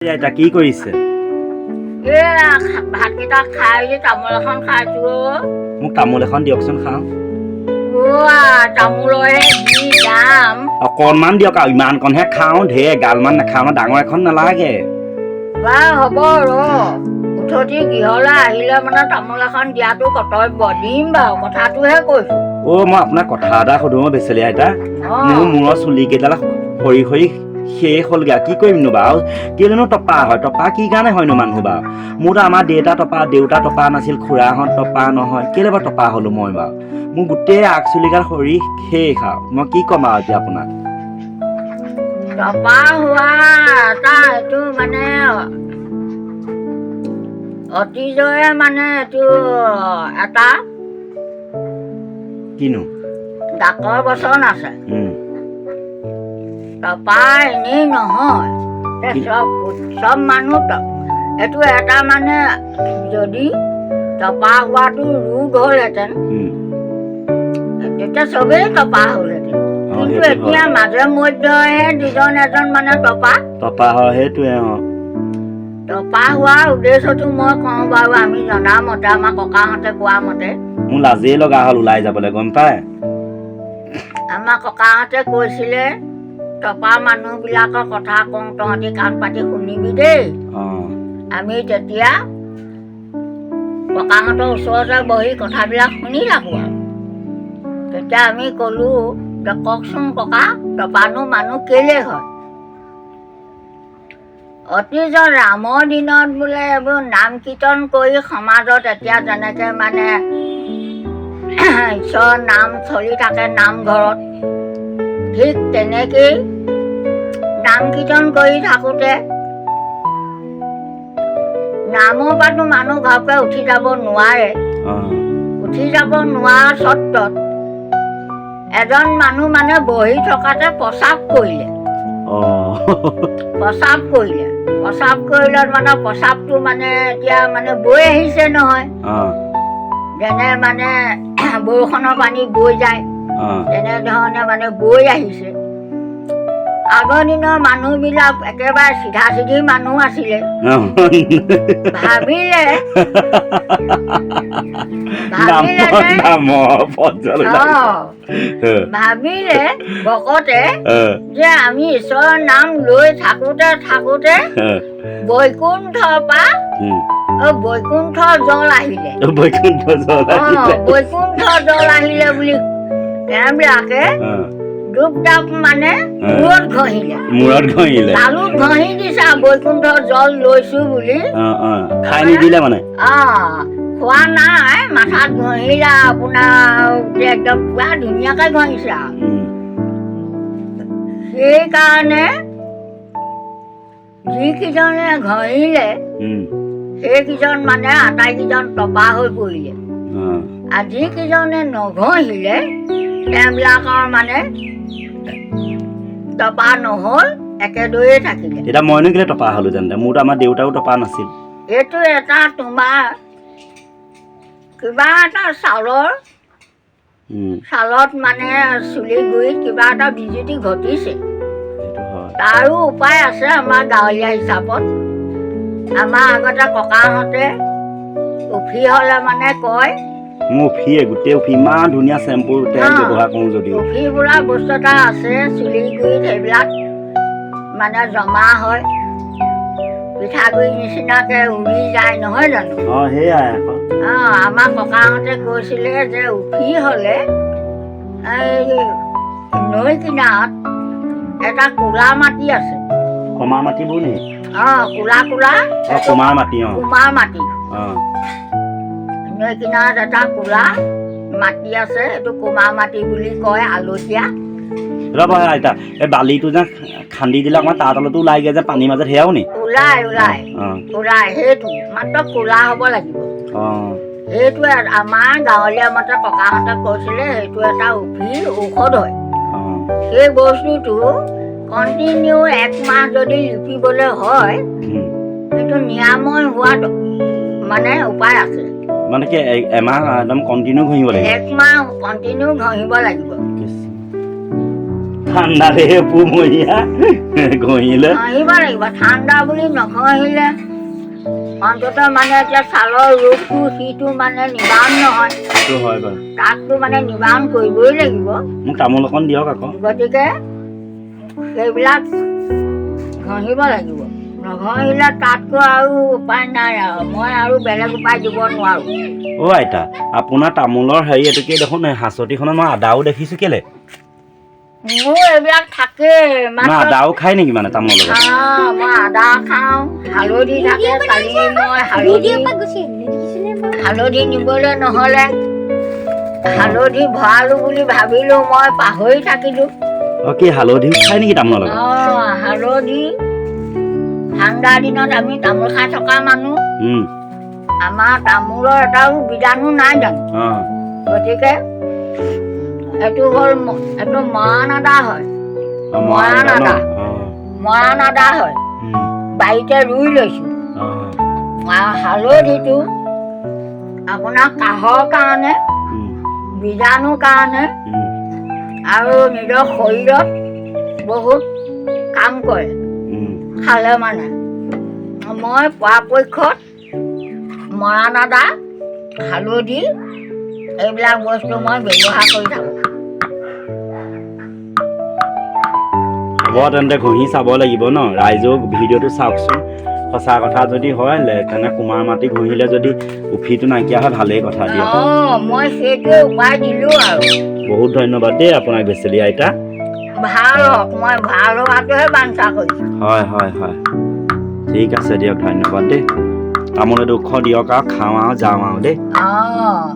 এতিয়া কি কৰিছে ভাতকেইটা খাই যে তামোল এখন খাইছো। মোক তামোল এখন দিয়কচোন খাওঁ। অকণমান দিয়ক আৰু ইমানকণহে খাওঁ ঢেৰ এগালমান নাখাওঁ ন ডাঙৰ এখন নালাগে। বা হ'ব ৰ। উঠতি গৃহলৈ আহিলে মানে তামোল এখন দিয়াটো কৰ্তব্য দিম বাৰু কথাটোহে কৈছো। অ' মই আপোনাক কথা এটা সুধো বেচেলি আইতা। মোৰ মূৰৰ চুলি কেইডাল সৰি সৰি শেষ হ'লগৈ কি কৰিমনো বাৰু? কেলেনো টপা হয়? টপা কি কাৰণে হয়নো মানুহ বাৰু? মোৰতো আমাৰ দেউতা টপা দেউতা টপা নাছিল খুৰাহঁত টপা নহয়। কেলে বাৰু টপা হ'লো মই বাৰু? মোৰ গোটেই আগ চুলিগাল সৰি শেষ আৰু। মই কি ক'ম আৰু এতিয়া আপোনাক? টপা হোৱা এটা এইটো মানে অতীজৰে মানে এইটো এটা কিনো? ডাকৰ বচন আছে। টপা এনেই নহয়। চব চব মানুহ এইটো এটা মানে যদি টপা হোৱাটো ৰোগ হ'লহেঁতেন। তেতিয়া চবেই টপা হ'লহেঁতেন। কিন্তু এতিয়া। মাজে মধ্যেহে দুজন এজন মানে টপা। টপা হয় সেইটোৱে অঁ। টপা হোৱাৰ উদ্দেশ্যটো মই কওঁ বাৰু আমি জনা মতে আমাৰ ককাহঁতে কোৱা মতে। মোৰ লাজেই লগা হ'ল ওলাই যাবলৈ গম পায়? আমাৰ ককাহঁতে কৈছিলে টপা মানুহবিলাকৰ কথা কওঁ তহঁতি কাণ পাতি শুনিবি দেই। আমি তেতিয়া ককাহঁতৰ ওচৰতে বহি কথাবিলাক শুনি থাকোঁ আৰু। তেতিয়া আমি ক'লোঁ কওকচোন ককা টপানো মানুহ কেলে হয়? অতীজৰ ৰামৰ দিনত বোলে এইবোৰ নাম কীৰ্তন কৰি সমাজত এতিয়া যেনেকৈ মানে ঈশ্বৰৰ নাম চলি থাকে নামঘৰত। ঠিক তেনেকেই নাম কীৰ্তন কৰি থাকোঁতে নামৰ পৰাতো মানুহ ঘৰকে উঠি যাব নোৱাৰে। উঠি যাব নোৱাৰা স্বত্বত এজন মানুহ মানে বহি থকাতে প্ৰস্ৰাৱ কৰিলে। প্ৰস্ৰাৱ কৰিলে। প্ৰস্ৰাৱ কৰিলত মানে প্ৰস্ৰাৱটো মানে এতিয়া মানে বৈ আহিছে নহয়। যেনে মানে বৰষুণৰ পানী বৈ যায়। তেনেধৰণে মানে বৈ আহিছে। আগৰ দিনৰ মানুহবিলাক একেবাৰে চিধা চিধি মানুহ আছিলে। ভাবিলে ভাবিলে ভকতে যে আমি ঈশ্বৰৰ নাম লৈ থাকোতে থাকোতে বৈকুণ্ঠৰ পৰা বৈকুণ্ঠ জল আহিলে। বৈকুণ্ঠ জল বৈকুণ্ঠ জল আহিলে বুলি তেওঁবিলাকে ডুব ডাব মানে মূৰত ঘঁহিলে। মূৰত ঘঁহিলে। তালুত ঘঁহি দিছা বৈকুণ্ঠ জল লৈছো বুলি। অঁ খাই নিদিলে মানে? অ খোৱা নাই মাথাত ঘঁহিলা আপোনাৰ একদম পুৰা ধুনীয়াকৈ ঘঁহিছে। সেইকাৰণে যিকেইজনে ঘঁহিলে সেইকেইজন মানে আটাইকেইজন টপা হৈ পৰিলে। আৰু যিকেইজনে নঘঁহিলে তেওঁবিলাকৰ মানে টপা নহ'ল একেদৰেই থাকিলে। এতিয়া মইনো কেলে টপা হ'লো তেন্তে মোৰতো আমাৰ দেউতাও টপা নাছিল। এইটো এটা তোমাৰ কিবা এটা উম, ছালত মানে চুলি গুৰিত কিবা এটা বিজুতি ঘটিছে। তাৰো উপায় আছে আমাৰ গাঁৱলীয়া হিচাপত। আমাৰ আগতে ককাহঁতে উফি হ'লে মানে কয় মোৰ উফিয়ে গোটেই ইমান ধুনীয়া চেম্পুৰ তেল। ব্যৱহাৰ কৰোঁ যদিও। বোলা বস্তু এটা আছে চুলি গুৰিত সেইবিলাক মানে জমা হয়। পিঠাগুড়ি নিচিনাকৈ উৰি যায় নহয় জানো? অঁ সেয়াই আকৌ। অঁ আমাৰ ককাহঁতে কৈছিলে যে উফি হ'লে এই নৈ কিনাৰত এটা কোলা মাটি আছে। কমাৰ মাটিবোৰ নি? অঁ কোলা কোলা অঁ কুমাৰ মাটি অঁ। কুমাৰ মাটি। অঁ। নৈ কিনাৰত এটা কোলা মাটি আছে এইটো কুমাৰ মাটি বুলি কয় আলতীয়া। ৰ'ব আইতা এই বালিটো যে খান্দি দিলে অকণমান তাৰ তলতো ওলাইগে যে পানীৰ মাজত সেয়াও নি? ওলাই ওলাই ওলাই সেইটো মাত্ৰ কোলা হ'ব লাগিব। অঁ। সেইটো আমাৰ গাঁৱলীয়া মতে ককাহঁতে কৈছিলে সেইটো এটা উফিৰ ঔষধ হয়। সেই বস্তুটো কণ্টিনিউ এক মাহ যদি লিপিবলৈ হয় সেইটো নিৰাময় হোৱাত মানে উপায় আছে। মানে কি এমাহ একদম কণ্টিনিউ ঘঁহিব লাগিব? এক মাহ কণ্টিনিউ ঘঁহিব লাগিব। ঠাণ্ডা রে পুমহীয়া ঘঁহিলে। ঘঁহিব লাগিব ঠাণ্ডা বুলি নঘঁহিলে। অন্তত মানে এতিয়া ছালৰ ৰোগটো সিটো মানে নিবাৰণ নহয়। সেইটো হয় বাৰু। তাকটো মানে নিবাৰণ কৰিবই লাগিব। মোক তামোল অকণ দিয়ক আকৌ। গতিকে সেইবিলাক ঘঁহিব লাগিব। নঘঁহিলে তাতকৈ আৰু উপায় নাই আৰু। মই আৰু বেলেগ উপায় দিব নোৱাৰোঁ। অ' আইতা আপোনাৰ তামোলৰ হেৰি এইটোকে দেখোন হাঁচতিখনত মই আদাও দেখিছোঁ কেলে? মোৰ এইবিলাক থাকেই আদাও খাই নেকি মানে তামোলৰ লগত? মই আদা খাওঁ হালধি থাকে কালি মই হালধি হালধি নিবলৈ নহ'লে। হালধি ভৰালোঁ বুলি ভাবিলোঁ মই পাহৰি থাকিলোঁ। অ' কি হালধিও খাই নেকি তামোলৰ লগত? অঁ হালধি ঠাণ্ডা দিনত আমি তামোল খাই থকা মানুহ। আমাৰ তামোলৰ এটাও বীজাণু নাই জানো? গতিকে এইটো হ'ল এইটো মৰাণ আদা হয়। অ' মৰা আদা মৰাণ আদা হয়। বাৰীতে ৰুই লৈছোঁ। আৰু হালধিটো আপোনাৰ কাহৰ কাৰণে বীজাণুৰ কাৰণে আৰু নিজৰ শৰীৰত বহুত কাম কৰে। খালে মানে। মই পৰাপক্ষত মৰাণ আদা হালধি এইবিলাক বস্তু মই ব্যৱহাৰ কৰি থাকোঁ। হ'ব তেন্তে ঘঁহি চাব লাগিব ন? ৰাইজেও ভিডিঅ'টো চাওকচোন। সঁচা কথা যদি হয় তেনে কুমাৰ মাটি ঘঁহিলে যদি উফিটো নাইকিয়া হয় ভালেই কথা দিয়ক। অঁ মই সেইটোৱে উপায় দিলোঁ আৰু। বহুত ধন্যবাদ দেই আপোনাক বেচেলি আইতা। ভাল হওক মই ভাল হোৱাটোহে বাঞ্ছা কৰিছোঁ হয় হয় হয় ঠিক আছে দিয়ক ধন্যবাদ দেই তামোল এডোখৰ দিয়ক আৰু খাওঁ আৰু যাওঁ আৰু দেই অঁ